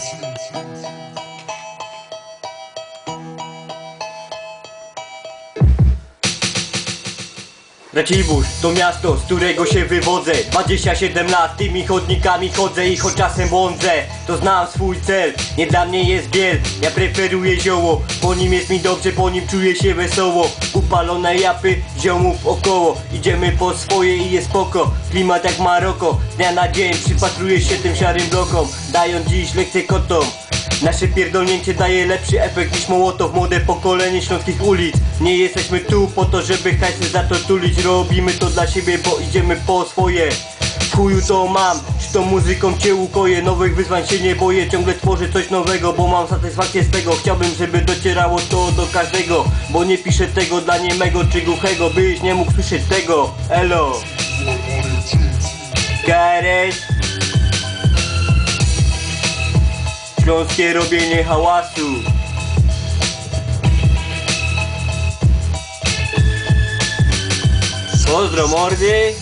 Thank you. Racibórz to miasto, z którego się wywodzę. 27 lat tymi chodnikami chodzę i choć czasem błądzę To znam swój cel, nie dla mnie jest biel Ja preferuję zioło, po nim jest mi dobrze, po nim czuję się wesoło. Upalone japy, ziomów około. Idziemy po swoje i jest spoko. Klimat jak Maroko, z dnia na dzień Przypatruję się tym szarym blokom. Dając dziś lekcję kotom Nasze pierdolnięcie daje lepszy efekt niż Mołotow Młode pokolenie śląskich ulic. Nie jesteśmy tu po to, żeby hajsy za to tulić. Robimy to dla siebie, bo idziemy po swoje. W chuju to mam, czy to muzyką cię ukoję? Nowych wyzwań się nie boję, ciągle tworzę coś nowego Bo mam satysfakcję z tego, chciałbym, żeby docierało to do każdego Bo nie piszę tego dla niemego czy głuchego Byś nie mógł słyszeć tego, elo. KRS Śląskie robienie hałasu. Pozdro mordy